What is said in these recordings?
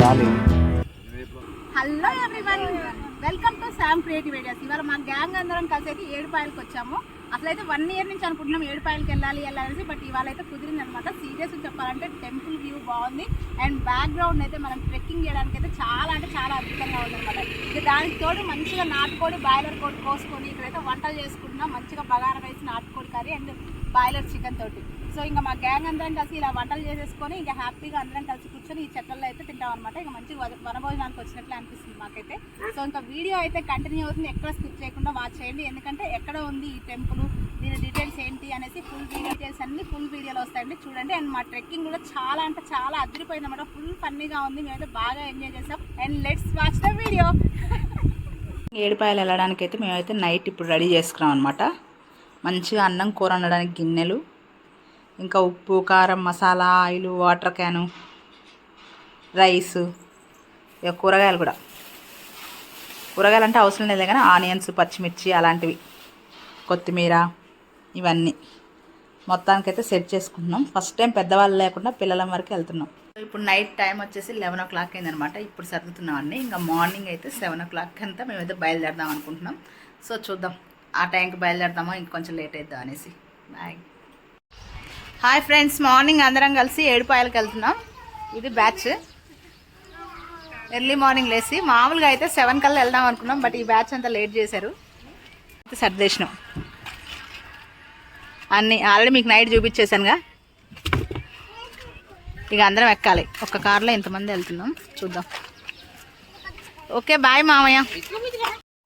గాలి. Hello everyone welcome to Sam creative ideas. ఇవాళ మా గ్యాంగ్ అందరం కలిసి అయితే ఏడుపాయలకి వచ్చాము. అసలు అయితే వన్ ఇయర్ నుంచి అనుకుంటున్నాం ఏడుపాయలకి వెళ్ళాలి వెళ్ళాలి బట్ ఇవాళ అయితే కుదిరింది అనమాట సీరియస్ చెప్పాలంటే టెంపుల్ వ్యూ బాగుంది. అండ్ బ్యాక్గ్రౌండ్ అయితే మనం ట్రెక్కింగ్ చేయడానికి అయితే చాలా అంటే చాలా అద్భుతంగా ఉంది అనమాట ఇక దానికి తోడు మంచిగా నాటుకోడి బాయిలర్ కోడి కోసుకొని ఇక్కడైతే వంటలు చేసుకుంటున్నాం. మంచిగా బగారా రైస్ నాటుకోడి కర్రీ అండ్ బాయిలర్ చికెన్ తోటి. సో ఇంకా మా గ్యాంగ్ అందరం కలిసి ఇలా వంటలు చేసేసుకొని ఇంకా హ్యాపీగా అందరం కలిసి కూర్చొని ఈ చెట్లలో అయితే తింటాం అనమాట ఇంకా మంచిగా వనభోజనానికి వచ్చినట్లు అనిపిస్తుంది మాకైతే. సో ఇంకా వీడియో అయితే కంటిన్యూ అవుతుంది. ఎక్కడ స్కిప్ చేయకుండా వాచ్ చేయండి. ఎందుకంటే ఎక్కడ ఉంది ఈ టెంపుల్ దీని డీటెయిల్స్ ఏంటి అనేసి ఫుల్ డీటెయిల్స్ అన్ని ఫుల్ వీడియోలో వస్తాయండి. చూడండి. అండ్ మా ట్రెక్కింగ్ కూడా చాలా అంటే చాలా అదిరిపోయింది అనమాట ఫుల్ ఫన్నీగా ఉంది. మేమైతే బాగా ఎంజాయ్ చేసాం. And let's watch the video. Edupayala వెళ్ళడానికి అయితే మేమైతే నైట్ ఇప్పుడు రెడీ చేసుకున్నాం అనమాట మంచిగా అన్నం కూర వండడానికి గిన్నెలు ఇంకా ఉప్పు కారం మసాలా ఆయిల్ వాటర్ క్యాను రైస్ ఇక కూరగాయలు కూడా. కూరగాయలు అంటే అవసరం లేదు కానీ ఆనియన్స్ పచ్చిమిర్చి అలాంటివి కొత్తిమీర ఇవన్నీ. మొత్తానికైతే సెట్ చేసుకుంటున్నాం. ఫస్ట్ టైం పెద్దవాళ్ళు లేకుండా పిల్లల వరకు వెళ్తున్నాం. ఇప్పుడు నైట్ టైం వచ్చేసి లెవెన్ ఓ క్లాక్ అయిందనమాట ఇప్పుడు సర్దుతున్నాం ఇంకా మార్నింగ్ అయితే సెవెన్ ఓ క్లాక్ అంతా మేమైతే బయలుదేరదాం అనుకుంటున్నాం. సో చూద్దాం ఆ టైంకి బయలుదేరదామో? ఇంకొంచెం లేట్ అవుద్దాం అనేసి. బాయ్. హాయ్ ఫ్రెండ్స్ మార్నింగ్ అందరం కలిసి ఏడుపాయలకి వెళ్తున్నాం. ఇది బ్యాచ్. ఎర్లీ మార్నింగ్ లేసి మామూలుగా అయితే సెవెన్ కల్లా వెళ్దాం అనుకున్నాం బట్ ఈ బ్యాచ్ అంతా లేట్ చేశారు. అయితే సర్దేశనం అన్నీ ఆల్రెడీ మీకు నైట్ చూపించేశానుగా. ఇక అందరం ఎక్కాలి. ఒక్క కార్లో ఇంతమంది వెళ్తున్నాం. చూద్దాం. ఓకే బాయ్ మామయ్య.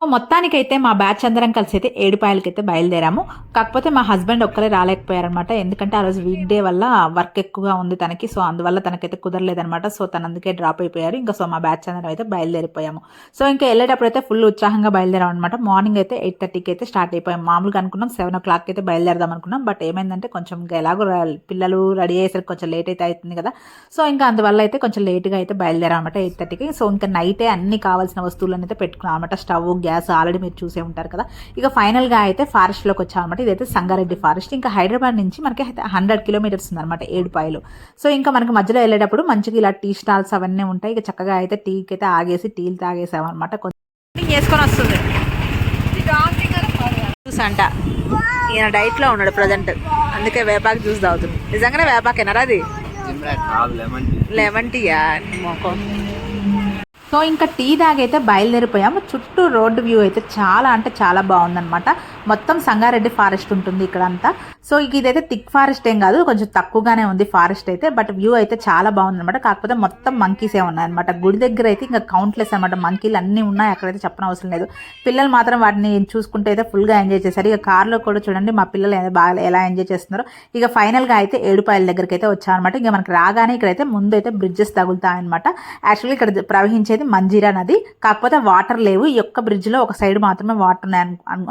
మొత్తానికైతే మా బ్యాచ్ అందరం కలిసి అయితే ఏడుపాయలకైతే బయలుదేరాము. కాకపోతే మా హస్బెండ్ ఒక్కరే రాలేకపోయారనమాట ఎందుకంటే ఆ రోజు వీక్ డే వల్ల వర్క్ ఎక్కువగా ఉంది తనకి. సో అందువల్ల తనకైతే కుదరలేదనమాట సో తన అందుకే డ్రాప్ అయిపోయారు. ఇంకా సో మా బ్యాచ్ అందరం అయితే బయలుదేరిపోయాము. సో ఇంకా వెళ్ళేటప్పుడు అయితే ఫుల్ ఉత్సాహంగా బయలుదేరాం అనమాట మార్నింగ్ అయితే ఎయిట్ థర్టీకి అయితే స్టార్ట్ అయిపోయాం. మామూలుగా అనుకున్నాం సెవెన్ ఓ క్లాక్ అయితే బయలుదేరదాం అనుకున్నాం. బట్ ఏమైందంటే కొంచెం ఎలాగో పిల్లలు రెడీ అయ్యేసరికి కొంచెం లేట్ అయితే అవుతుంది కదా. సో ఇంకా అందువల్ల అయితే కొంచెం లేట్గా అయితే బయలుదేరాం అనమాట ఎయిట్ థర్టీకి. సో ఇంకా నైటే అన్ని కావాల్సిన వస్తువులను అయితే పెట్టుకున్నాం అనమాట స్టవ్ గ్యాస్ ఆల్రెడీ మీరు చూసే ఉంటారు కదా. ఇక ఫైనల్గా అయితే ఫారెస్ట్లోకి వచ్చాం అనమాట ఇదైతే సంగారెడ్డి ఫారెస్ట్. ఇంకా హైదరాబాద్ నుంచి మనకి హండ్రెడ్ కిలోమీటర్స్ ఉందన్నమాట ఏడుపాయలు. సో ఇంకా మనకి మధ్యలో వెళ్ళేటప్పుడు మంచిగా ఇలా టీ స్టాల్స్ అవన్నీ ఉంటాయి. ఇక చక్కగా అయితే టీకి అయితే ఆగేసి టీలు తాగేసాం అనమాట కొంచెం చేసుకొని వస్తుంది. జ్యూస్ అంట. ఈయన డైట్లో ఉన్నాడు ప్రజెంట్. అందుకే వేపాకు జ్యూస్ తాగుతుంది. నిజంగానే వేపాకేనారా అది? లెమన్ టీయా సో ఇంకా టీ తాగైతే బయలుదేరిపోయాము చుట్టూ రోడ్డు వ్యూ అయితే చాలా అంటే చాలా బాగుందనమాట మొత్తం సంగారెడ్డి ఫారెస్ట్ ఉంటుంది ఇక్కడ అంతా సో ఇక ఇదైతే థిక్ ఫారెస్ట్ ఏం కాదు కొంచెం తక్కువగానే ఉంది ఫారెస్ట్ అయితే బట్ వ్యూ అయితే చాలా బాగుందనమాట కాకపోతే మొత్తం మంకీసే ఉన్నాయన్నమాట. గుడి దగ్గర అయితే ఇంకా కౌంట్లెస్ అనమాట మంకీలు అన్నీ ఉన్నాయి అక్కడైతే చెప్పనవసరం లేదు. పిల్లలు మాత్రం వాటిని చూసుకుంటే అయితే ఫుల్గా ఎంజాయ్ చేశారు. ఇక కార్లో కూడా చూడండి మా పిల్లలు బాగా ఎలా ఎంజాయ్ చేస్తున్నారో. ఇక ఫైనల్గా అయితే ఏడుపాయల దగ్గరికి అయితే వచ్చామన్నమాట ఇక మనకి రాగానే ఇక్కడైతే ముందు అయితే బ్రిడ్జెస్ తగులుతాయన్నమాట. యాక్చువల్లీ ఇక్కడ ప్రవహించేది మంజీరా నది. కాకపోతే వాటర్ లేవు. ఈ యొక్క బ్రిడ్జ్లో ఒక సైడ్ మాత్రమే వాటర్ ఉన్నాయి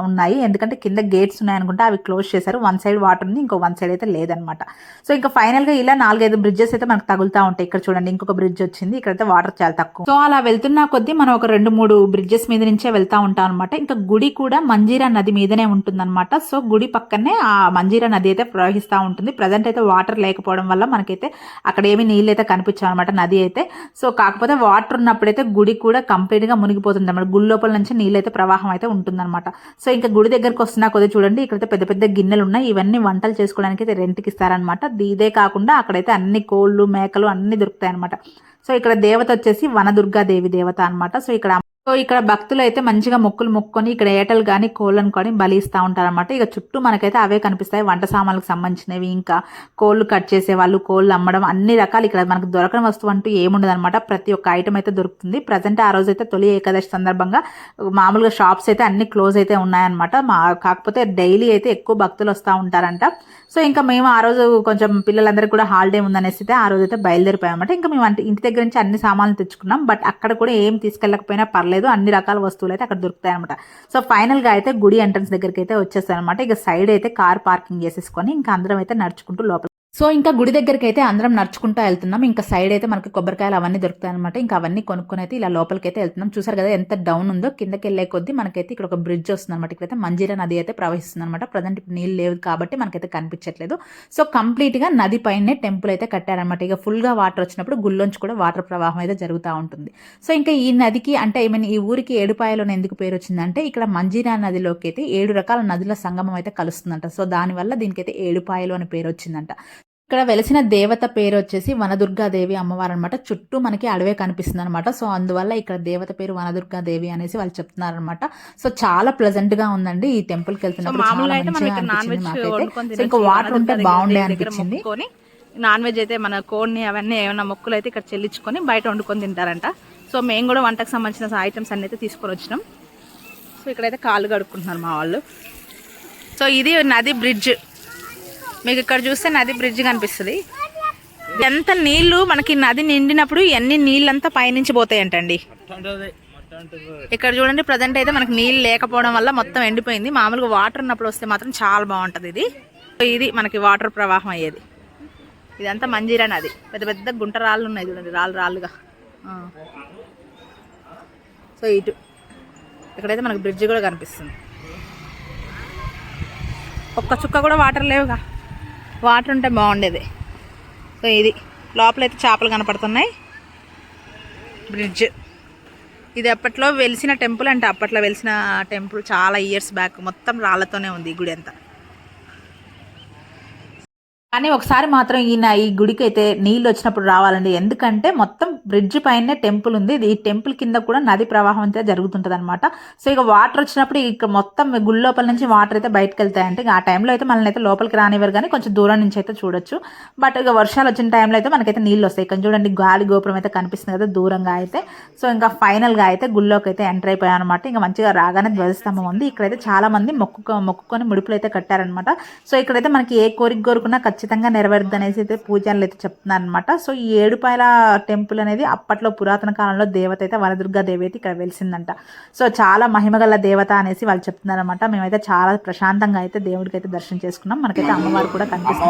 ఉన్నాయి. ఎందుకంటే కింద గేట్స్ ఉన్నాయి అనుకుంటే అవి క్లోజ్ చేశారు. వన్ సైడ్ వాటర్ ఉంది. ఇంకో వన్ సైడ్ అయితే లేదనమాట. సో ఇంకా ఫైనల్గా ఇలా నాలుగైదు బ్రిడ్జెస్ అయితే మనకు తగులుతూ ఉంటాయి. ఇక్కడ చూడండి ఇంకొక బ్రిడ్జ్ వచ్చింది. ఇక్కడైతే వాటర్ చాలా తక్కువ. సో అలా వెళ్తున్న కొద్దీ మనం ఒక రెండు మూడు బ్రిడ్జెస్ మీద నుంచే వెళ్తా ఉంటాం అనమాట ఇంకా గుడి కూడా మంజీరా నది మీదనే ఉంటుందన్నమాట. సో గుడి పక్కనే ఆ మంజీరా నది అయితే ప్రవహిస్తూ ఉంటుంది. ప్రజెంట్ అయితే వాటర్ లేకపోవడం వల్ల మనకైతే అక్కడ ఏమి నీళ్ళు అయితే కనిపించాం అనమాట నది అయితే. సో కాకపోతే వాటర్ ఉన్నప్పుడైతే గుడి కూడా కంప్లీట్గా మునిగిపోతుంది అనమాట గుడి లోపల నుంచి నీళ్ళు అయితే ప్రవాహం అయితే ఉంటుందన్నమాట. సో ఇంకా గుడి దగ్గరకు వస్తున్నా కొద్దిగా చూడండి. ఇక్కడైతే పెద్ద పెద్ద గిన్నెలు ఉన్నాయి. ఇవన్నీ వంటలు చేసుకోవడానికి అయితే రెంట్కి ఇస్తారనమాట ఇదే కాకుండా అక్కడైతే అన్ని కోళ్ళు మేకలు అన్ని దొరుకుతాయి అనమాట సో ఇక్కడ దేవత వచ్చేసి వనదుర్గాదేవి దేవత అన్నమాట. సో ఇక్కడ సో ఇక్కడ భక్తులు అయితే మంచిగా మొక్కులు మొక్కుకొని ఇక్కడ ఏటలు కానీ కోళ్ళను కానీ బలి ఇస్తూ ఉంటారనమాట ఇక చుట్టూ మనకైతే అవే కనిపిస్తాయి. వంట సామాన్లకు సంబంధించినవి ఇంకా కోళ్ళు కట్ చేసే వాళ్ళు కోళ్ళు అమ్మడం అన్ని రకాలు ఇక్కడ మనకు దొరకని వస్తువు అంటూ ఏముండదనమాట ప్రతి ఒక్క ఐటమ్ అయితే దొరుకుతుంది. ప్రజెంట్ ఆ రోజు అయితే తొలి ఏకాదశి సందర్భంగా మామూలుగా షాప్స్ అయితే అన్ని క్లోజ్ అయితే ఉన్నాయన్నమాట. మా కాకపోతే డైలీ అయితే ఎక్కువ భక్తులు వస్తూ ఉంటారంట. సో ఇంకా మేము ఆ రోజు కొంచెం పిల్లలందరికీ కూడా హాలిడే ఉందనేసి అయితే ఆ రోజు అయితే బయలుదేరిపోయామన్నమాట. ఇంకా మేము అంటే ఇంటి దగ్గర నుంచి అన్ని సామాన్లు తెచ్చుకున్నాం బట్ అక్కడ కూడా ఏం తీసుకెళ్ళకపోయినా పర్లేదు అన్ని రకాల వస్తువులు అయితే అక్కడ దొరుకుతాయి అనమాట సో ఫైనల్గా అయితే గుడి ఎంట్రన్స్ దగ్గరికి అయితే వచ్చేస్తాయి అనమాట ఇక సైడ్ అయితే కార్ పార్కింగ్ చేసేసుకొని ఇంకా అందరం అయితే నడుచుకుంటూ లోపల సో ఇంకా గుడి దగ్గరికి అయితే అందరం నడుచుకుంటూ వెళ్తున్నాం. ఇంకా సైడ్ అయితే మనకి కొబ్బరికాయలు అవన్నీ దొరుకుతాయి అనమాట ఇంకా అవన్నీ కొనుక్కొని అయితే ఇలా లోపలికి అయితే వెళ్తున్నాం. చూసారు కదా ఎంత డౌన్ ఉందో. కిందకి వెళ్ళే కొద్దీ మనకైతే ఇక్కడ ఒక బ్రిడ్జ్ వస్తుంది అనమాట ఇక్కడైతే మంజీరా నది అయితే ప్రవహిస్తుంది అనమాట ప్రజెంట్ ఇప్పుడు నీళ్ళు లేవు కాబట్టి మనకైతే కనిపించట్లేదు. సో కంప్లీట్గా నది పైనే టెంపుల్ అయితే కట్టారనమాట ఇక ఫుల్గా వాటర్ వచ్చినప్పుడు గుళ్ళోంచి కూడా వాటర్ ప్రవాహం అయితే జరుగుతూ ఉంటుంది. సో ఇంకా ఈ నదికి అంటే ఐ మీన్ ఈ ఊరికి ఏడుపాయలు ఎందుకు పేరు వచ్చిందంటే ఇక్కడ మంజీరా నదిలోకి అయితే ఏడు రకాల నదుల సంగమం అయితే కలుస్తుందంట. సో దానివల్ల దీనికైతే ఏడుపాయలు అని పేరు వచ్చిందంట. ఇక్కడ వెలిసిన దేవత పేరు వచ్చేసి వనదుర్గాదేవి అమ్మవారు అనమాట చుట్టూ మనకి అడవే కనిపిస్తుంది అనమాట సో అందువల్ల ఇక్కడ దేవత పేరు వనదుర్గాదేవి అనేసి వాళ్ళు చెప్తున్నారు అనమాట సో చాలా ప్లెజెంట్గా ఉందండి. ఈ టెంపుల్కి వెళ్తున్నప్పుడు సో ఇంకా. వాటర్ ఉంటే బాగుండే అనిపించింది. నాన్ వెజ్ అయితే మన కోడిని అవన్నీ ఏమైనా మొక్కులు అయితే ఇక్కడ చెల్లించుకొని బయట వండుకొని తింటారంట. సో మేము కూడా వంటకు సంబంధించిన ఐటమ్స్ అన్ని అయితే తీసుకొని వచ్చినాం. సో ఇక్కడైతే కాళ్ళు కడుక్కుంటున్నారు మా వాళ్ళు. సో ఇది నది బ్రిడ్జ్. మీకు ఇక్కడ చూస్తే నది బ్రిడ్జ్ కనిపిస్తుంది. ఎంత నీళ్ళు మనకి నది నిండినప్పుడు ఎన్ని నీళ్ళంతా పైనుంచి పోతాయంటండి. ఇక్కడ చూడండి ప్రజెంట్ అయితే మనకి నీళ్ళు లేకపోవడం వల్ల మొత్తం ఎండిపోయింది. మామూలుగా వాటర్ ఉన్నప్పుడు వస్తే మాత్రం చాలా బాగుంటుంది ఇది. సో ఇది మనకి వాటర్ ప్రవాహం అయ్యేది. ఇదంతా మంజీరా నది. పెద్ద పెద్ద గుంట రాళ్ళు ఉన్నాయి చూడండి రాళ్ళు రాళ్ళుగా. సో ఇటు ఇక్కడైతే మనకు బ్రిడ్జ్ కూడా కనిపిస్తుంది. ఒక్క చుక్క కూడా వాటర్ లేవుగా. వాటర్ ఉంటే బాగుండేది. సో ఇది. లోపలైతే చేపలు కనపడుతున్నాయి. బ్రిడ్జ్. ఇది అప్పట్లో వెలిసిన టెంపుల్ అంటే. అప్పట్లో వెలిసిన టెంపుల్ చాలా ఇయర్స్ బ్యాక్ మొత్తం రాళ్ళతోనే ఉంది ఈ గుడి అంతా. కానీ ఒకసారి మాత్రం ఈయన ఈ గుడికి అయితే నీళ్ళు వచ్చినప్పుడు రావాలండి. ఎందుకంటే మొత్తం బ్రిడ్జ్ పైనే టెంపుల్ ఉంది. ఈ టెంపుల్ కింద కూడా నది ప్రవాహం అయితే జరుగుతుంటుంది అనమాట సో ఇక వాటర్ వచ్చినప్పుడు ఇక మొత్తం గుడి లోపల నుంచి వాటర్ అయితే బయటకు వెళ్తాయంటే ఆ టైంలో అయితే మనల్ని అయితే లోపలికి రానివ్వరు కానీ కొంచెం దూరం నుంచి అయితే చూడొచ్చు. బట్ ఇక వర్షాలు వచ్చిన టైంలో అయితే మనకైతే నీళ్ళు వస్తాయి. ఇక్కడ చూడండి గాలి గోపురం అయితే కనిపిస్తుంది కదా దూరంగా అయితే. సో ఇంకా ఫైనల్గా అయితే గుళ్ళోకి అయితే ఎంటర్ అయిపోయాం అనమాట ఇంకా మంచిగా రాగానే ధ్వజస్తంభం ఉంది. ఇక్కడైతే చాలా మంది మొక్కు మొక్కుకొని ముడుపులు అయితే కట్టారనమాట సో ఇక్కడైతే మనకి ఏ కోరిక కోరుకున్నా ఖచ్చితంగా నెరవేరుద్ది అనేసి అయితే పూజలు అయితే చెప్తున్నారు అనమాట సో ఈ ఏడుపాయల టెంపుల్ అనేది అప్పట్లో పురాతన కాలంలో దేవత అయితే వనదుర్గా దేవి అయితే ఇక్కడ వెలిసిందంట. సో చాలా మహిమగల దేవత అనేసి వాళ్ళు చెప్తున్నారు అనమాట మేమైతే చాలా ప్రశాంతంగా అయితే దేవుడికి అయితే దర్శనం చేసుకున్నాం. మనకైతే అమ్మవారు కూడా కనిపిస్తుంది.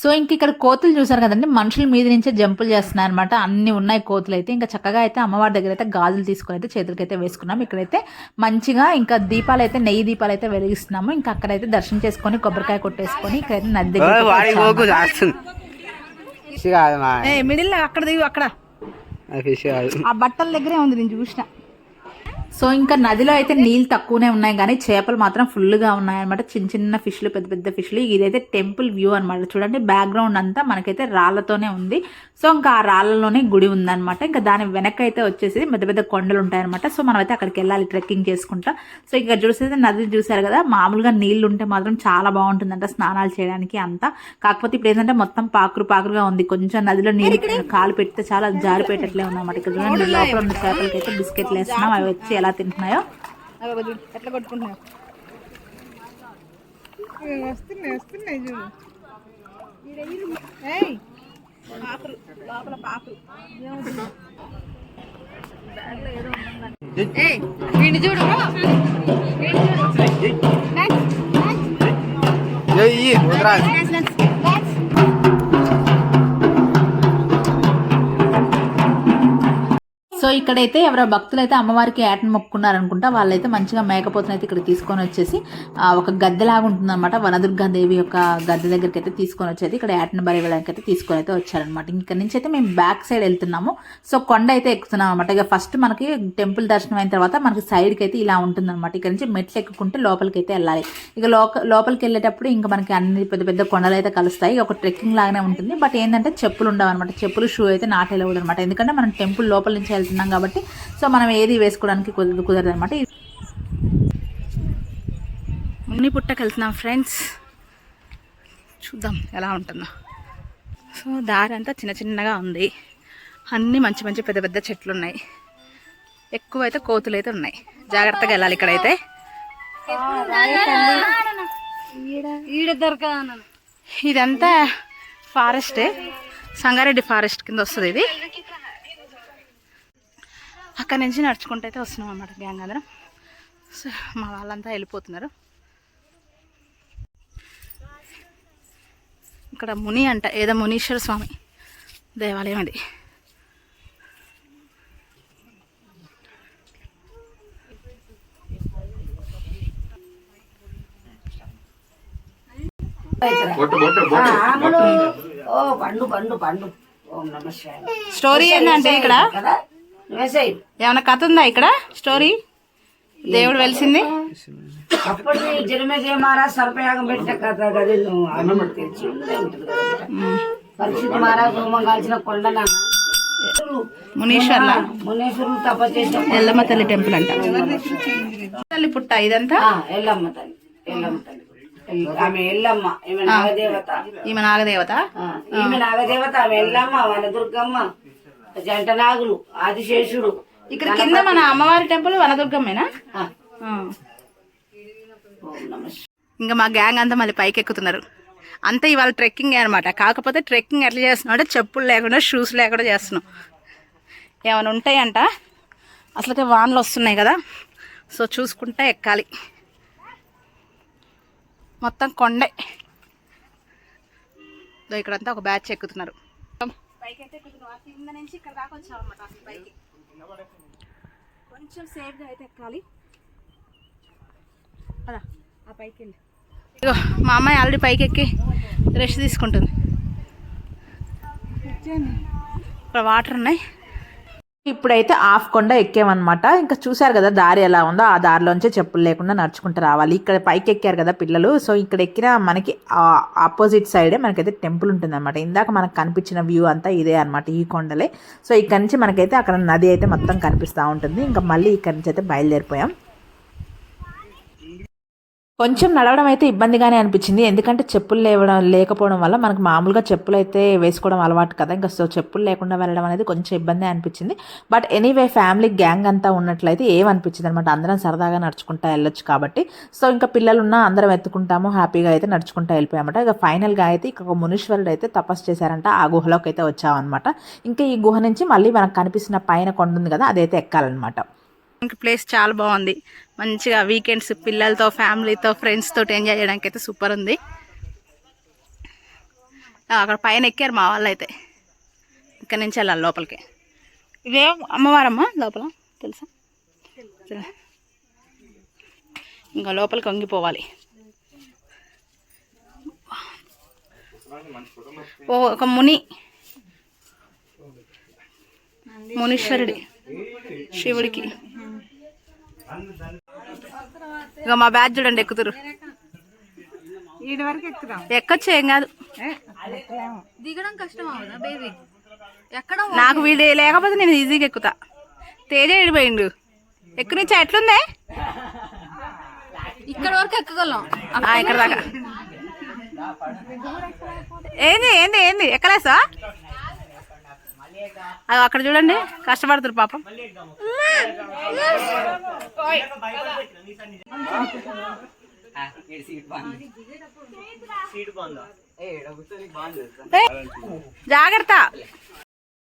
సో ఇంక ఇక్కడ కోతులు చూసారు కదండి మనుషుల మీద నుంచే జంపులు చేస్తున్నాయి అనమాట అన్ని ఉన్నాయి కోతులు అయితే. ఇంకా చక్కగా అయితే అమ్మవారి దగ్గర అయితే గాజులు తీసుకొని అయితే చేతులకి అయితే వేసుకున్నాం ఇక్కడైతే మంచిగా ఇంకా దీపాలు అయితే నెయ్యి దీపాలు అయితే వెలిగిస్తున్నాము. ఇంకా అక్కడైతే దర్శనం చేసుకొని కొబ్బరికాయ కొట్టేసుకొని ఇక్కడైతే నది దగ్గర మిడిల్ అక్కడ అక్కడ. ఆ బట్టల దగ్గరే ఉంది నేను చూసిన. సో ఇంకా నదిలో అయితే నీళ్ళు తక్కువనే ఉన్నాయి కానీ చేపలు మాత్రం ఫుల్గా ఉన్నాయి అనమాట చిన్న చిన్న ఫిష్లు పెద్ద పెద్ద ఫిష్లు. ఇదైతే టెంపుల్ వ్యూ అనమాట చూడండి బ్యాక్గ్రౌండ్ అంతా మనకైతే రాళ్ళతోనే ఉంది. సో ఇంకా ఆ రాళ్ళలోనే గుడి ఉందన్నమాట. ఇంకా దాని వెనక అయితే వచ్చేసి పెద్ద పెద్ద కొండలు ఉంటాయన్నమాట. సో మనం అయితే అక్కడికి వెళ్ళాలి ట్రెక్కింగ్ చేసుకుంటా. సో ఇక్కడ చూసేది నది చూసారు కదా మామూలుగా నీళ్ళు ఉంటే మాత్రం చాలా బాగుంటుందంట స్నానాలు చేయడానికి అంతా. కాకపోతే ఇప్పుడు ఏంటంటే మొత్తం పాకురు పాకురుగా ఉంది. కొంచెం నదిలో నీళ్ళు కాలు పెడితే చాలా జారి పెట్టట్లే ఉందన్నమాట. ఇక్కడ చూడండి లోపల ఉన్న చేపలకి అయితే బిస్కెట్లు వేస్తున్నాం. అవి వచ్చి ఎలా తింటున్నాయో? అగో చూడు ఎట్లా కొట్టుకుంటున్నావు వస్తున్నాయి వస్తున్నాయి చూడు. లోపల పాకులు. ఏయ్! వీడిని చూడు? వీడిని చూడు? సో ఇక్కడైతే ఎవరో భక్తులు అయితే అమ్మవారికి ఏటను మొక్కున్నారనుకుంటా వాళ్ళైతే మంచిగా మేకపోతుని అయితే ఇక్కడ తీసుకొని వచ్చేసి ఒక గద్దెలాగా ఉంటుందన్నమాట వనదుర్గాదేవి యొక్క గద్దె దగ్గరికి అయితే తీసుకొని వచ్చేది. ఇక్కడ ఏటను బరి వేయడానికి అయితే తీసుకొని అయితే వచ్చారనమాట ఇక్కడ నుంచి అయితే మేము బ్యాక్ సైడ్ వెళ్తున్నాము. సో కొండ అయితే ఎక్కుతున్నాం అనమాట ఇక ఫస్ట్ మనకి టెంపుల్ దర్శనం అయిన తర్వాత మనకి సైడ్కి అయితే ఇలా ఉంటుందన్నమాట. ఇక్కడ నుంచి మెట్లు ఎక్కుకుంటే లోపలికి అయితే వెళ్ళాలి. ఇక లోక లోపలికి వెళ్ళేటప్పుడు ఇంకా మనకి అన్ని పెద్ద పెద్ద కొండలు అయితే కలుస్తాయి. ఒక ట్రెక్కింగ్ లాగానే ఉంటుంది. బట్ ఏంటంటే చెప్పులు ఉండవు అనమాట చెప్పులు షూ అయితే నాటేయకూడదు అనమాట ఎందుకంటే మనం టెంపుల్ లోపల నుంచి వెళ్తున్నాం కాబట్టి. సో మనం ఏది వేసుకోవడానికి కుదరదు కుదరదు అనమాట ముని పుట్ట కలిసినాం ఫ్రెండ్స్. చూద్దాం ఎలా ఉంటుందో. సో దారి అంతా చిన్న చిన్నగా ఉంది. అన్నీ మంచి మంచి పెద్ద పెద్ద చెట్లు ఉన్నాయి ఎక్కువ అయితే కోతులు అయితే ఉన్నాయి. జాగ్రత్తగా వెళ్ళాలి ఇక్కడైతే. ఇదంతా ఫారెస్టే. సంగారెడ్డి ఫారెస్ట్ కింద వస్తుంది ఇది. అక్కడ నుంచి నడుచుకుంటూ అయితే వస్తున్నాం అన్నమాట గ్యాంగ్ అందరం సో మా వాళ్ళంతా వెళ్ళిపోతున్నారు ఇక్కడ ముని అంట ఏదో మునీశ్వర స్వామి దేవాలయం అది పండు పండు పండు స్టోరీ ఏంటంటే ఇక్కడ ఏమైనా కథ ఉందా ఇక్కడ? స్టోరీ? దేవుడు వెలిసింది? అప్పుడు జనమేజయ మహారాజ్ సర్పయాగం పెట్టిన కథ కదా పరిస్థితి మహారాజ్ హోమం కాల్చిన కొండ మునీశ్వర్ల? మునేశ్వరులు తప చేసిన ఎల్లమ్మ తల్లి టెంపుల్ అంట. తల్లి పుట్ట ఇదంతా? ఎల్లమ్మ తల్లి ఎల్లమ్మ తల్లి. ఆమె ఎల్లమ్మ ఈమె నాగదేవత. ఈమె నాగదేవత? ఈమె నాగదేవత ఆమె ఎల్లమ్మ వనదుర్గమ్మ జంట నాగులు ఆదిశేషుడు. ఇక్కడ కింద మన అమ్మవారి టెంపుల్ శివాయ. ఇంకా మా గ్యాంగ్ అంతా మళ్ళీ పైకి ఎక్కుతున్నారు అంతా ఇవాళ ట్రెక్కింగ్ అనమాట కాకపోతే ట్రెక్కింగ్ ఎట్లా చేస్తున్నాం అంటే చెప్పులు లేకుండా షూస్ లేకుండా చేస్తున్నాం ఏమైనా ఉంటాయంట? అసలుకే వానలు వస్తున్నాయి కదా. సో చూసుకుంటా ఎక్కాలి. మొత్తం కొండే. ఇక్కడంతా ఒక బ్యాచ్ ఎక్కుతున్నారు. పైకి అయితే ఆ కింద నుంచి ఇక్కడ దాకా వచ్చాం అనమాట అసలు పైకి. కొంచెం సేఫ్గా అయితే ఎక్కాలి. పదా ఆ పైకి వెళ్ళి. ఇగో మా అమ్మాయి ఆల్రెడీ పైకి ఎక్కి రెస్ట్ తీసుకుంటుంది. ఇక్కడ వాటర్ ఉన్నాయి. ఇప్పుడైతే ఆఫ్ కొండ ఎక్కామన్నమాట. ఇంకా చూశారు కదా దారి ఎలా ఉందో ఆ దారిలోంచే చెప్పులు లేకుండా నడుచుకుంటూ రావాలి. ఇక్కడ పైకి ఎక్కారు కదా పిల్లలు సో ఇక్కడ ఎక్కిన మనకి ఆపోజిట్ సైడే మనకైతే టెంపుల్ ఉంటుందన్నమాట. ఇందాక మనకు కనిపించిన వ్యూ అంతా ఇదే అనమాట ఈ కొండలే. సో ఇక్కడ నుంచి మనకైతే అక్కడ నది అయితే మొత్తం కనిపిస్తూ ఉంటుంది. ఇంకా మళ్ళీ ఇక్కడ నుంచి అయితే బయలుదేరిపోయాం. కొంచెం నడవడం అయితే ఇబ్బందిగానే అనిపించింది. ఎందుకంటే చెప్పులు లేవడం లేకపోవడం వల్ల మనకు మామూలుగా చెప్పులు అయితే వేసుకోవడం అలవాటు కదా. ఇంకా సో చెప్పులు లేకుండా వెళ్ళడం అనేది కొంచెం ఇబ్బంది అనిపించింది. బట్ ఎనీవే ఫ్యామిలీ గ్యాంగ్ అంతా ఉన్నట్లయితే ఏమనిపించింది అనమాట? అందరం సరదాగా నడుచుకుంటా వెళ్ళొచ్చు కాబట్టి. సో ఇంకా పిల్లలు ఉన్నా అందరం ఎత్తుకుంటాము హ్యాపీగా అయితే నడుచుకుంటా వెళ్ళిపోయామట. ఇక ఫైనల్గా అయితే ఇక ఒక మునీశ్వరుడు అయితే తపస్సు చేశారంట ఆ గుహలోకి అయితే వచ్చామన్నమాట. ఇంకా ఈ గుహ నుంచి మళ్ళీ మనకు కనిపిస్తున్న పైన కొండ ఉంది కదా అదైతే ఎక్కాలన్నమాట. ఇంక ప్లేస్ చాలా బాగుంది. మంచిగా వీకెండ్స్ పిల్లలతో ఫ్యామిలీతో ఫ్రెండ్స్తో ఎంజాయ్ చేయడానికి అయితే సూపర్ ఉంది అక్కడ పైన ఎక్కారు మా వాళ్ళు అయితే ఇక్కడ నుంచి వెళ్ళాలి లోపలికి. ఇదే అమ్మవారమ్మ లోపల? తెలుసా? ఇంకా లోపలికి వంగిపోవాలి. ఓ ఒక ముని. మునీశ్వరుడి. శివుడికి. ఇక మా బ్యాచ్ చూడండి ఎక్కుతురు. ఎక్కొచ్చు ఏం కాదు దిగడం కష్టం అవునా బేబీ? ఎక్కడ నాకు వీడు లేకపోతే నేను ఈజీగా ఎక్కుతా. తేజ ఇడిపోయిండు ఎక్కునిచ్చా ఎట్లుందే? ఇక్కడ వరకు ఎక్కగలం. ఆ, ఇక్కడ దాకా. ఏంది ఏంది ఏంది? ఎక్కలేసా? అక్కడ చూడండి. కష్టపడుతురు పాపం. జాగ్రత్త.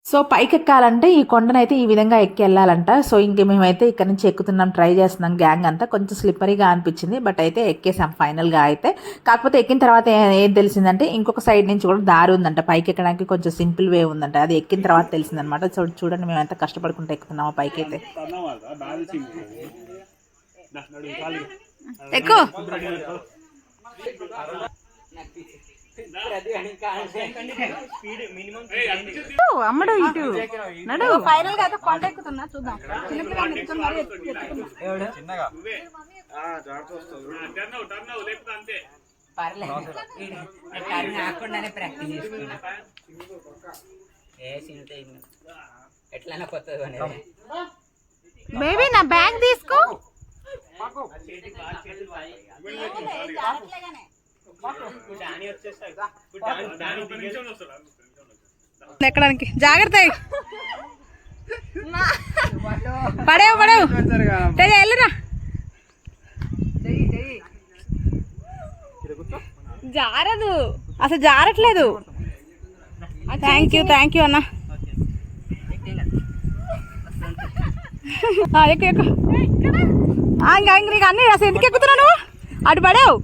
సో పైకి ఎక్కాలంటే ఈ కొండనైతే ఈ విధంగా ఎక్కి వెళ్ళాలంట సో ఇంక మేమైతే ఇక్కడ నుంచి ఎక్కుతున్నాం ట్రై చేస్తున్నాం గ్యాంగ్ అంతా. కొంచెం స్లిప్పరీగా అనిపించింది బట్ అయితే ఎక్కేసాం ఫైనల్గా అయితే. కాకపోతే ఎక్కిన తర్వాత ఏ- ఏం తెలిసిందంటే ఇంకొక సైడ్ నుంచి కూడా దారి ఉందంట. పైకి ఎక్కడానికి కొంచెం సింపుల్ వే ఉందంట. అది ఎక్కిన తర్వాత తెలిసిందనమాట సో చూడండి మేము ఎంత కష్టపడుకుంటూ ఎక్కుతున్నామో పైకి అయితే ఎక్కువ అమ్మడు ఇటు నడు ఫైనల్గా అయితే కొండ ఎక్కుతున్నా చూద్దాం చిన్నపిల్లలు ఎక్కుతున్నారు ఎత్తుకున్నా ఎట్లైనా కొత్తది అనేది బేబీ నా బ్యాగ్ తీసుకో ఎక్కడానికి? జాగ్రత్త పడేవు పడేవు. వెళ్ళరా. జారదు. అసలు జారట్లేదు. థ్యాంక్ యూ థ్యాంక్ యూ అన్న. ఎక్కువ ఎక్కువ ఇంకా ఇంక నీకు అన్ని అసలు ఎందుకు ఎక్కుతున్నావు నువ్వు? అటు పడావు.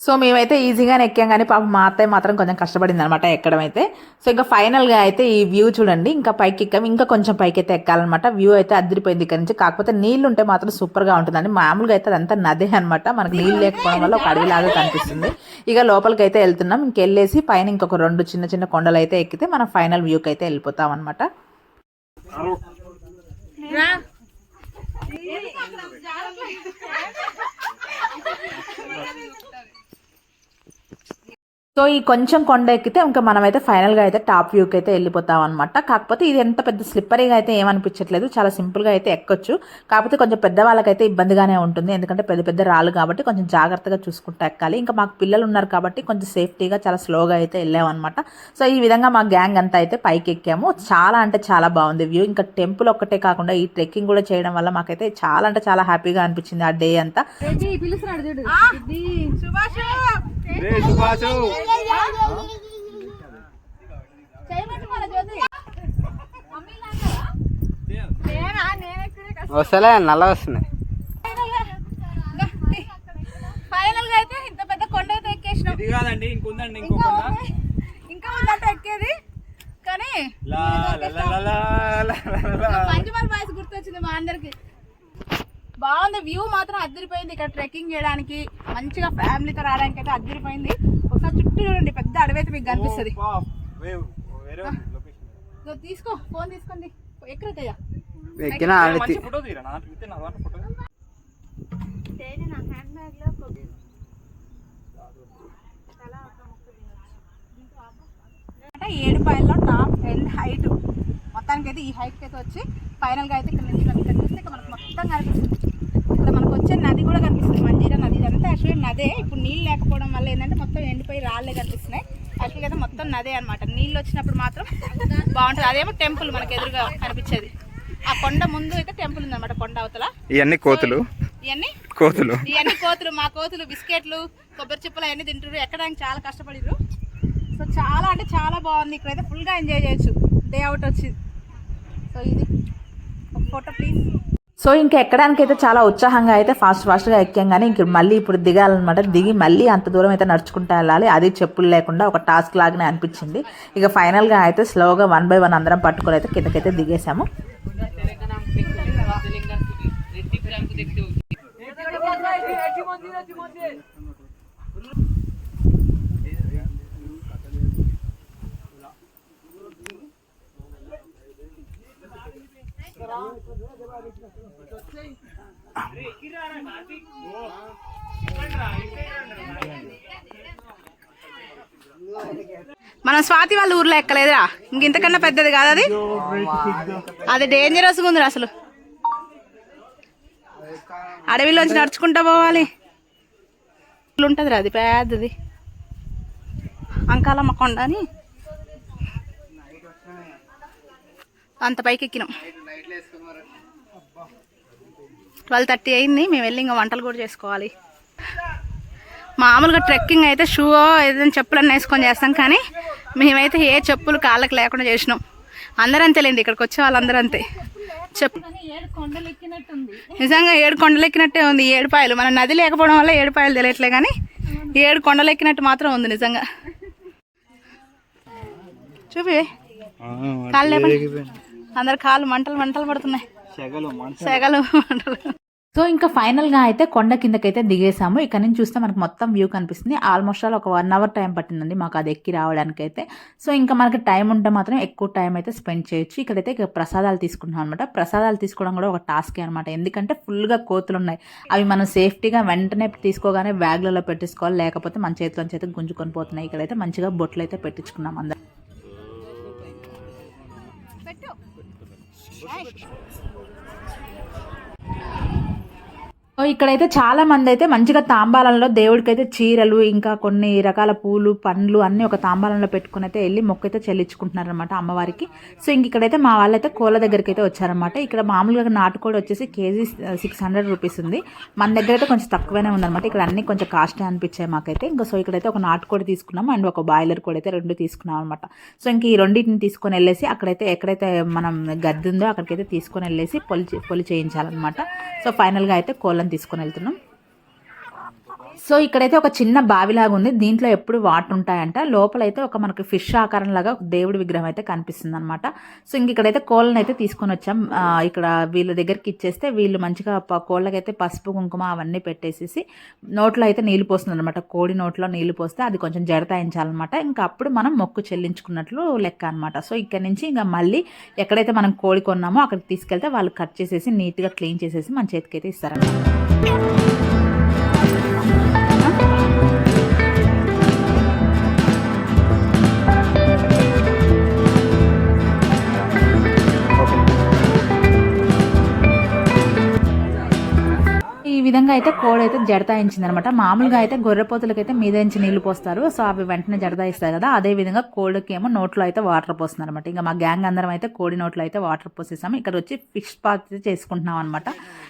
సో మేమైతే ఈజీగానే ఎక్కాం కానీ పాపం మా అత్తయ్య మాత్రం కొంచెం కష్టపడింది అనమాట ఎక్కడం అయితే సో ఇంకా ఫైనల్గా అయితే ఈ వ్యూ చూడండి ఇంకా పైకి ఎక్కాం ఇంకా కొంచెం పైకి అయితే ఎక్కాలన్నమాట. వ్యూ అయితే అదిరిపోయింది ఇక్కడ నుంచి. కాకపోతే నీళ్ళు ఉంటే మాత్రం సూపర్గా ఉంటుందండి. మామూలుగా అయితే అదంతా నదే అనమాట మనకు నీళ్ళు లేకపోవడం వల్ల ఒక అడవిలాగా కనిపిస్తుంది. ఇక లోపలికి అయితే వెళ్తున్నాం ఇంకెళ్ళేసి పైన ఇంకొక రెండు చిన్న చిన్న కొండలు అయితే ఎక్కితే మనం ఫైనల్ వ్యూకి అయితే వెళ్ళిపోతాం అనమాట Okay. సో ఈ కొంచెం కొండ ఎక్కితే ఇంకా మనమైతే ఫైనల్గా అయితే టాప్ వ్యూకి అయితే వెళ్ళిపోతాం అనమాట కాకపోతే ఇది ఎంత పెద్ద స్లిప్పరీగా అయితే ఏమనిపించట్లేదు. చాలా సింపుల్గా అయితే ఎక్కొచ్చు. కాకపోతే కొంచెం పెద్ద వాళ్ళకైతే ఇబ్బందిగానే ఉంటుంది. ఎందుకంటే పెద్ద పెద్ద రాళ్ళు కాబట్టి కొంచెం జాగ్రత్తగా చూసుకుంటూ ఎక్కాలి. ఇంకా మాకు పిల్లలు ఉన్నారు కాబట్టి కొంచెం సేఫ్టీగా చాలా స్లోగా అయితే వెళ్ళామన్నమాట. సో ఈ విధంగా మా గ్యాంగ్ అంతా అయితే పైకి ఎక్కాము చాలా అంటే చాలా బాగుంది వ్యూ. ఇంకా టెంపుల్ ఒక్కటే కాకుండా ఈ ట్రెక్కింగ్ కూడా చేయడం వల్ల మాకైతే చాలా అంటే చాలా హ్యాపీగా అనిపించింది ఆ డే అంతా. సుభాష్. వస్తలే నల్ల వస్తున్నాయి. ఫైనల్గా అయితే ఇంత పెద్ద కొండ అయితే ఎక్కేసినాం. ఇది కాదండి ఇంకుందండి ఇంకా. ఇంకా ఉందంటే ఎక్కేది. కానీ పంచమల్ బాయ్స్ గుర్తొచ్చింది మా అందరికి. బాగుంది. వ్యూ మాత్రం అద్దరిపోయింది ఇక్కడ ట్రెక్కింగ్ చేయడానికి. మంచిగా ఫ్యామిలీతో రావడానికి అయితే అద్దరిపోయింది. ఒకసారి చుట్టూ చూడండి పెద్ద అడవి అయితే మీకు కనిపిస్తుంది. తీసుకో ఫోన్ తీసుకోండి. ఎక్కడైతే ఎక్కిన మంచి ఫోటో తీరా? నా చూస్తే నా దాంట్లో ఫోటో అంటే ఏడు పాయల్లో టాప్ ఎండ్ హైట్ మొత్తానికి అయితే ఈ హైట్ అయితే వచ్చి ఫైనల్గా అయితే ఇక్కడ నుంచి ఇక్కడ చూస్తే ఇక్కడ మనకు మొత్తం కనిపిస్తుంది. వచ్చే నది కూడా కనిపిస్తుంది. మంజీరా నది ఇదంతా యాక్చువల్లీ నదే. ఇప్పుడు నీళ్ళు లేకపోవడం వల్ల ఏంటంటే మొత్తం ఎండిపోయి రాళ్ళే కనిపిస్తున్నాయి. యాక్చువల్గా అయితే మొత్తం నదే అనమాట నీళ్ళు వచ్చినప్పుడు మాత్రం బాగుంటుంది. అదేమో టెంపుల్ మనకు ఎదురుగా కనిపించేది ఆ కొండ ముందు అయితే టెంపుల్ ఉందన్నమాట కొండ అవతల. ఇవన్నీ కోతులు? ఇవన్నీ? కోతులు. ఇవన్నీ కోతులు. మా కోతులు బిస్కెట్లు కొబ్బరి చిప్పలు అవన్నీ తింటారు ఎక్కడానికి చాలా కష్టపడిరు సో చాలా అంటే చాలా బాగుంది. ఇక్కడైతే ఫుల్గా ఎంజాయ్ చేయొచ్చు. డే అవుట్ వచ్చి. సో ఇది. ఒక ఫోటో ప్లీజ్ సో ఇంకా ఎక్కడానికైతే చాలా ఉత్సాహంగా అయితే ఫాస్ట్ ఫాస్ట్గా ఎక్కాం ఇంక మళ్ళీ ఇప్పుడు దిగాలన్నమాట. దిగి మళ్ళీ అంత దూరం అయితే నడుచుకుంటూ వెళ్ళాలి. అది చెప్పులు లేకుండా ఒక టాస్క్ లాగానే అనిపించింది. ఇక ఫైనల్గా అయితే స్లోగా వన్ బై వన్ అందరం పట్టుకొని అయితే కిందకైతే దిగేసాము మనం స్వాతి వాళ్ళ ఊర్లో ఎక్కలేదురా. ఇంక ఇంతకన్నా పెద్దది కాదు అది. అది డేంజరస్గా ఉందిరా అసలు. అడవిలోంచి నడుచుకుంటా పోవాలి. ఉంటుంది అది పెద్దది. అంకాలమ్మ కొండ అని. అంత పైకి ఎక్కినాం ట్వెల్వ్ థర్టీ అయింది మేము వెళ్ళి ఇంకా వంటలు కూడా చేసుకోవాలి. మామూలుగా ట్రెక్కింగ్ అయితే షూ ఏదైనా చెప్పులన్నీ వేసుకొని చేస్తాం కానీ మేమైతే ఏ చెప్పులు కాళ్ళకి లేకుండా చేసినాం. అందరూ అంతేలేండి ఇక్కడికి వచ్చే వాళ్ళందరూ అంతే చెప్పు నిజంగా ఏడు కొండలు ఎక్కినట్టే ఉంది ఏడుపాయలు మన నది లేకపోవడం వల్ల ఏడుపాయలు తెలియట్లే కానీ ఏడు కొండలు ఎక్కినట్టు మాత్రం ఉంది నిజంగా. చూపి. కాళ్ళు అందరు కాళ్ళు మంటలు మంటలు పడుతున్నాయి. సెగలు మంటలు. సో ఇంకా ఫైనల్గా అయితే కొండ కిందకైతే దిగేసాము ఇక్కడ నుంచి చూస్తే మనకు మొత్తం వ్యూ కనిపిస్తుంది. ఆల్మోస్ట్ ఆల్ ఒక వన్ అవర్ టైం పట్టిందండి మాకు అది ఎక్కి రావడానికి అయితే సో ఇంకా మనకి టైం ఉంటే మాత్రం ఎక్కువ టైం అయితే స్పెండ్ చేయొచ్చు. ఇక్కడైతే ఇక ప్రసాదాలు తీసుకుంటున్నాం అనమాట ప్రసాదాలు తీసుకోవడం కూడా ఒక టాస్కే అనమాట ఎందుకంటే ఫుల్గా కోతులు ఉన్నాయి. అవి మనం సేఫ్టీగా వెంటనే తీసుకోగానే బ్యాగ్లలో పెట్టేసుకోవాలి. లేకపోతే మన చేతిలోంచి అయితే గుంజుకొని పోతున్నాయి. ఇక్కడైతే మంచిగా బొట్లు అయితే పెట్టించుకున్నాం అందరం. సో ఇక్కడైతే చాలా మంది అయితే మంచిగా తాంబాలంలో దేవుడికి అయితే చీరలు ఇంకా కొన్ని రకాల పూలు పండ్లు అన్ని ఒక తాంబాలంలో పెట్టుకుని అయితే వెళ్ళి మొక్క అయితే చెల్లించుకుంటున్నారు అనమాట అమ్మవారికి. సో ఇంక ఇక్కడైతే మా వాళ్ళైతే కోళ్ళ దగ్గరికి అయితే వచ్చారనమాట ఇక్కడ మామూలుగా నాటుకోడి వచ్చేసి కేజీ సిక్స్ హండ్రెడ్ రూపీస్ ఉంది. మన దగ్గర అయితే కొంచెం తక్కువనే ఉందన్నమాట. ఇక్కడ అన్ని కొంచెం కాస్ట్ అనిపించాయి మాకైతే. ఇంకా సో ఇక్కడైతే ఒక నాటుకోడి తీసుకున్నాం అండ్ ఒక బాయిలర్ కోడి అయితే రెండు తీసుకున్నాం అనమాట సో ఇంక ఈ రెండింటిని తీసుకొని వెళ్ళేసి అక్కడైతే ఎక్కడైతే మనం గద్ది ఉందో అక్కడికైతే తీసుకొని వెళ్ళేసి పొలి పొలి చేయించాలన్నమాట. సో ఫైనల్గా అయితే కోళ్ళని తీసుకొని వెళ్తున్నాం. సో ఇక్కడైతే ఒక చిన్న బావిలాగా ఉంది దీంట్లో ఎప్పుడు వాటర్ ఉంటాయంట లోపలైతే ఒక మనకి ఫిష్ ఆకారం లాగా ఒక దేవుడి విగ్రహం అయితే కనిపిస్తుంది అనమాట సో ఇంక ఇక్కడైతే కోళ్ళని అయితే తీసుకొని వచ్చాం ఇక్కడ వీళ్ళ దగ్గరికి ఇచ్చేస్తే వీళ్ళు మంచిగా కోళ్ళకైతే పసుపు కుంకుమ అవన్నీ పెట్టేసేసి నోట్లో అయితే నీళ్ళు పోస్తుంది అనమాట కోడి నోట్లో నీళ్ళు పోస్తే అది కొంచెం జడతాయించాలన్నమాట. ఇంకా అప్పుడు మనం మొక్కు చెల్లించుకున్నట్లు లెక్క అనమాట సో ఇక్కడ నుంచి ఇంకా మళ్ళీ ఎక్కడైతే మనం కోడి కొన్నామో అక్కడికి తీసుకెళ్తే వాళ్ళు కట్ చేసేసి నీట్గా క్లీన్ చేసేసి మన చేతికి అయితే ఇస్తారన్నమాట. విధంగా అయితే కోడి అయితే జడతాయించింది అనమాట మామూలుగా అయితే గొర్రెపోతులకి అయితే మీద నుంచి నీళ్ళు పోస్తారు. సో అవి వెంటనే జడతాయిస్తాయి కదా. అదే విధంగా కోడికి ఏమో నోట్లో అయితే వాటర్ పోస్తుంది అనమాట ఇంకా మా గ్యాంగ్ అందరం అయితే కోడి నోట్లో అయితే వాటర్ పోసేసాము. ఇక్కడ వచ్చి ఫిష్ పాత్ అయితే చేసుకుంటున్నాం అనమాట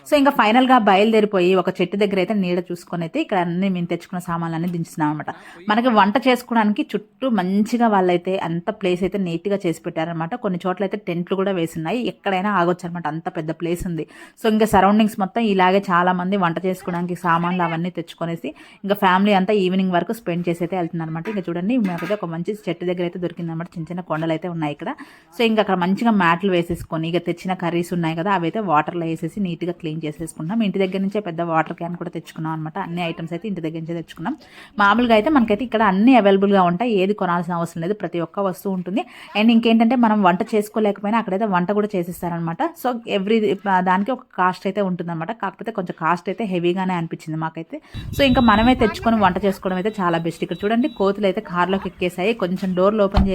సో ఇంకా ఫైనల్గా బయలుదేరిపోయి ఒక చెట్టు దగ్గర అయితే నీడ చూసుకొని అయితే ఇక్కడ అన్ని మేము తెచ్చుకున్న సామాన్లన్నీ దించుతున్నాం అనమాట మనకి వంట చేసుకోవడానికి చుట్టూ మంచిగా వాళ్ళైతే అంత ప్లేస్ అయితే నీట్గా చేసి పెట్టారనమాట. కొన్ని చోట్ల అయితే టెంట్లు కూడా వేసి ఉన్నాయి. ఎక్కడైనా ఆగొచ్చు అనమాట అంత పెద్ద ప్లేస్ ఉంది. సో ఇంకా సరౌండింగ్స్ మొత్తం ఇలాగే చాలా మంది వంట చేసుకోవడానికి సామాన్లు అవన్నీ తెచ్చుకొనేసి ఇంకా ఫ్యామిలీ అంతా ఈవినింగ్ వరకు స్పెండ్ చేసి అయితే వెళ్తుందనమాట ఇంకా చూడండి మాకైతే ఒక మంచి చెట్టు దగ్గర అయితే దొరికిందనమాట చిన్న చిన్న కొండలు అయితే ఉన్నాయి ఇక్కడ. సో ఇంకా అక్కడ మంచిగా మ్యాట్లు వేసేసుకొని ఇక తెచ్చిన కర్రీస్ ఉన్నాయి కదా అవి అయితే వాటర్లో వేసేసి నీట్గా క్లీన్ చేసేసుకుంటాం ఇంటి దగ్గర నుంచే పెద్ద వాటర్ క్యాన్ కూడా తెచ్చుకున్నాం అనమాట అన్ని ఐటమ్స్ అయితే ఇంటి దగ్గర నుంచే తెచ్చుకున్నాం. మామూలుగా అయితే మనకైతే ఇక్కడ అన్ని అవైలబుల్గా ఉంటాయి. ఏది కొనాల్సిన అవసరం లేదు. ప్రతి ఒక్క వస్తువు ఉంటుంది. అండ్ ఇంకేంటంటే మనం వంట చేసుకోలేకపోయినా అక్కడైతే వంట కూడా చేసేస్తారనమాట సో ఎవ్రీ దానికి ఒక కాస్ట్ అయితే ఉంటుందన్నమాట. కాకపోతే కొంచెం కాస్ట్ అయితే హెవీగానే అనిపించింది మాకైతే. సో ఇంకా మనమే తెచ్చుకొని వంట చేసుకోవడం అయితే చాలా బెస్ట్. ఇక్కడ చూడండి కోతులు అయితే కార్లోకి ఎక్కేసాయి. కొంచెం డోర్లు ఓపెన్?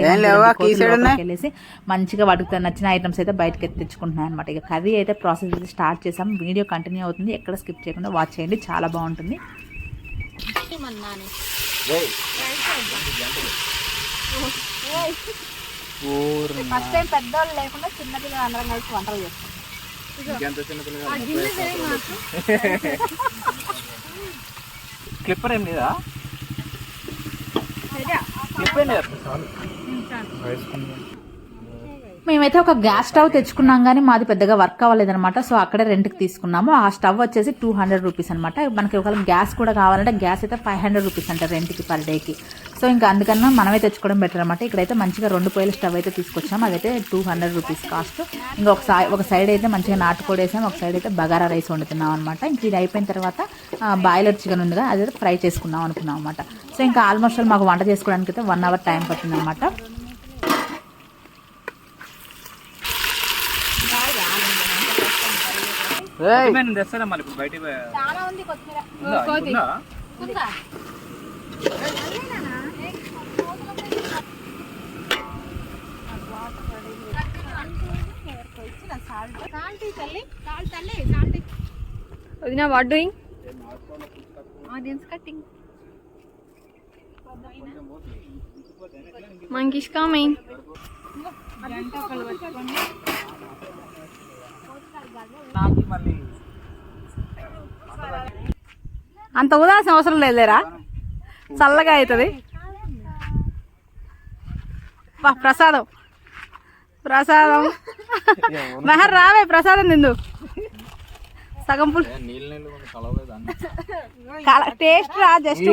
వెళ్ళేసి మంచిగా వాటికి నచ్చిన ఐటమ్స్ అయితే బయటకి ఎత్తి తెచ్చుకుంటున్నాయి అనమాట ఇక కర్రీ అయితే ప్రాసెస్ అయితే స్టార్ట్ చేసాం. వీడియో కంటిన్యూ అవుతుంది. ఎక్కడ స్కిప్ చేయకుండా వాచ్ చేయండి. చాలా బాగుంటుంది. ఫస్ట్ టైం పెద్దవాళ్ళు లేకుండా చిన్నపిల్లలు అందరం కలిసి వంటలు చేస్తాం. ఇంకెంత క్లిప్పర్ ఏం లేదా? క్లిప్ ఏం లేదు. మేమైతే ఒక గ్యాస్ స్టవ్ తెచ్చుకున్నాం కానీ మాది పెద్దగా వర్క్ అవ్వలేదనమాట సో అక్కడే రెంట్కి తీసుకున్నాము. ఆ స్టవ్ వచ్చేసి టూ హండ్రెడ్ రూపీస్ అనమాట మనకి ఒకవేళ గ్యాస్ కూడా కావాలంటే గ్యాస్ అయితే ఫైవ్ హండ్రెడ్ రూపీస్ అంట రెంట్కి పర్ డేకి. సో ఇంకా అందుకన్నా మనమే తెచ్చుకోవడం బెటర్ అనమాట ఇక్కడైతే మంచిగా రెండు పొయ్యిల స్టవ్ అయితే తీసుకొచ్చాం అదైతే టూ హండ్రెడ్ రూపీస్ కాస్ట్. ఇంకా ఒక సై ఒక సైడ్ అయితే మంచిగా నాటుకోడి వేసాం. ఒక సైడ్ అయితే బగారా రైస్ వండుతున్నాం అనమాట ఇంక ఇది అయిపోయిన తర్వాత బాయిలర్ చికెన్ ఉందిగా అదైతే ఫ్రై చేసుకుందాం అనుకున్నాం అనమాట సో ఇంకా ఆల్మోస్ట్ మాకు వంట చేసుకోవడానికి అయితే వన్ అవర్ టైం పట్టింది అనమాట నేను తెస్తాను మళ్ళీ ఇప్పుడు బయటికి పోయి- చాలా ఉంది కొత్తిమీర ఉందా? ఉందా? ఉందా salt what doing? Onions cutting Monkey's coming. నాకు మళ్ళీ అంత ఉదాల్సిన అవసరం లేదులేరా చల్లగా అవుతుంది. వా, ప్రసాదం. ప్రసాదం. మెహర్ రావే ప్రసాదం తిందు. సగం టేస్ట్ రా జస్ట్.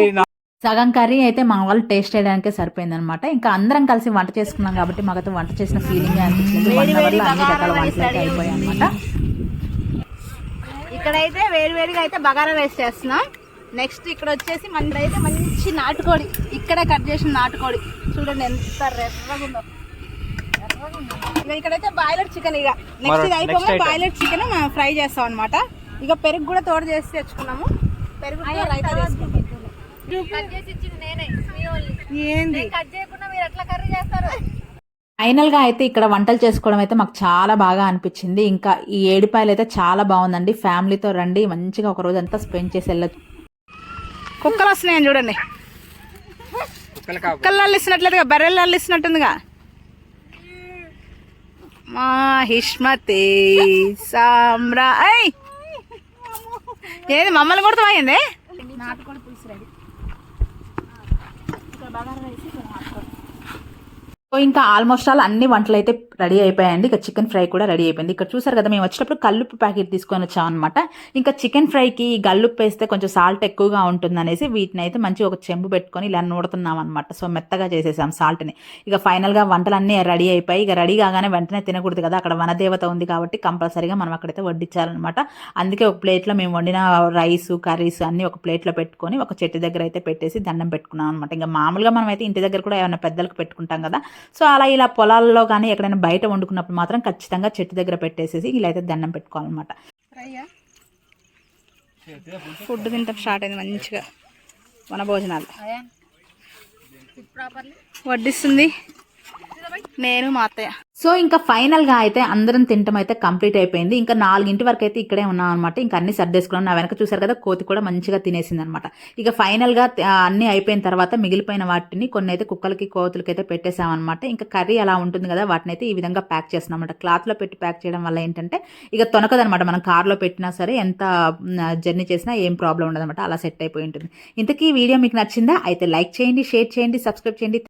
సగం కర్రీ అయితే మా వాళ్ళు టేస్ట్ చేయడానికే సరిపోయింది అనమాట ఇంకా అందరం కలిసి వంట చేసుకున్నాం కాబట్టి మాకైతే వంట చేసిన ఫీలింగ్ అనిపించింది వన్ అవర్లో అన్ని రకాల వంటలు అయిపోయాయి అనమాట ఇక్కడైతే వేడి వేడిగా అయితే బగారా రైస్ చేస్తున్నాం. నెక్స్ట్ ఇక్కడ వచ్చేసి మన అయితే మంచి నాటుకోడి. ఇక్కడే కట్ చేసిన నాటుకోడి. చూడండి ఎంత రెర్రగా ఉందో ఇక్కడైతే బాయిలర్ చికెన్ ఇక. నెక్స్ట్ ఇది item. బాయిలర్ చికెన్ మనం ఫ్రై చేస్తాం అనమాట ఇక పెరుగు కూడా తోడు చేసి తెచ్చుకున్నాము. పెరుగు రైతా చేసుకుంటాం ఏంది? ఫైనల్గా అయితే ఇక్కడ వంటలు చేసుకోవడం అయితే మాకు చాలా బాగా అనిపించింది. ఇంకా ఈ ఏడుపాయలు అయితే చాలా బాగుందండి. ఫ్యామిలీతో రండి మంచిగా ఒక రోజు అంతా స్పెండ్ చేసి వెళ్ళచ్చు. కుక్కలు వస్తున్నాయని చూడండి. కుక్కలు అల్లిస్తున్నట్లేదుగా బర్రెలు అల్లిస్తున్నట్టుందిగా మా హిష్మతి సామ్రా. ఏది మమ్మల్ని కొడుతూ అయింది నాటుకోడి పులుసు రెడీ. సో ఇంకా ఆల్మోస్ట్ ఆల్ అన్ని వంటలు అయితే రెడీ అయిపోయాయండి. ఇక చికెన్ ఫ్రై కూడా రెడీ అయిపోయింది. ఇక్కడ చూసారు కదా మేము వచ్చేటప్పుడు కల్లుప్పు ప్యాకెట్ తీసుకొని వచ్చాం అనమాట ఇంకా చికెన్ ఫ్రైకి ఈ గల్లుప్పు వేస్తే కొంచెం సాల్ట్ ఎక్కువగా ఉంటుంది అనేసి వీటిని అయితే మంచి ఒక చెంబు పెట్టుకొని ఇలా నూడుతున్నాం అనమాట సో మెత్తగా చేసేసాం సాల్ట్ని. ఇక ఫైనల్గా వంటలన్నీ రెడీ అయిపోయి ఇక రెడీ కాగానే వెంటనే తినకూడదు కదా అక్కడ వనదేవత ఉంది కాబట్టి కంపల్సరీగా మనం అక్కడైతే వడ్డించాలన్నమాట. అందుకే ఒక ప్లేట్లో మేము వండిన రైస్ కర్రీస్ అన్నీ ఒక ప్లేట్లో పెట్టుకొని ఒక చెట్టు దగ్గర అయితే పెట్టేసి దండం పెట్టుకున్నాం అనమాట ఇంకా మామూలుగా మనం అయితే ఇంటి దగ్గర కూడా ఏమైనా పెద్దలకు పెట్టుకుంటాం కదా సో అలా ఇలా పొలాల్లో కానీ ఎక్కడైనా బయట వండుకున్నప్పుడు మాత్రం ఖచ్చితంగా చెట్టు దగ్గర పెట్టేసేసి ఇలా అయితే దండం పెట్టుకోవాలన్నమాట. ఫుడ్ తింటాం స్టార్ట్ అయింది మంచిగా మన భోజనాలు. వడ్డిస్తుంది. నేను మా అత్తయ్య. సో ఇంకా ఫైనల్గా అయితే అందరం తింటం అయితే కంప్లీట్ అయిపోయింది. ఇంకా నాలుగింటి వరకు అయితే ఇక్కడే ఉన్నాం అనమాట ఇంకా అన్ని సర్దేసుకున్నాం నా వెనక చూసారు కదా కోతి కూడా మంచిగా తినేసింది అనమాట ఇక ఫైనల్గా అన్నీ అన్ని అయిపోయిన తర్వాత మిగిలిపోయిన వాటిని కొన్ని అయితే కుక్కలకి కోతులకి అయితే పెట్టేసామన్నమాట ఇంకా కర్రీ అలా ఉంటుంది కదా వాటిని అయితే ఈ విధంగా ప్యాక్ చేస్తున్నాం అనమాట క్లాత్లో పెట్టి ప్యాక్ చేయడం వల్ల ఏంటంటే ఇక తొనకదనమాట మనం కార్లో పెట్టినా సరే ఎంత జర్నీ చేసినా ఏం ప్రాబ్లం ఉండదన్నమాట. అలా సెట్ అయిపోయి ఉంటుంది. ఇంతకీ వీడియో మీకు నచ్చిందా? అయితే లైక్ చేయండి షేర్ చేయండి సబ్స్క్రైబ్ చేయండి.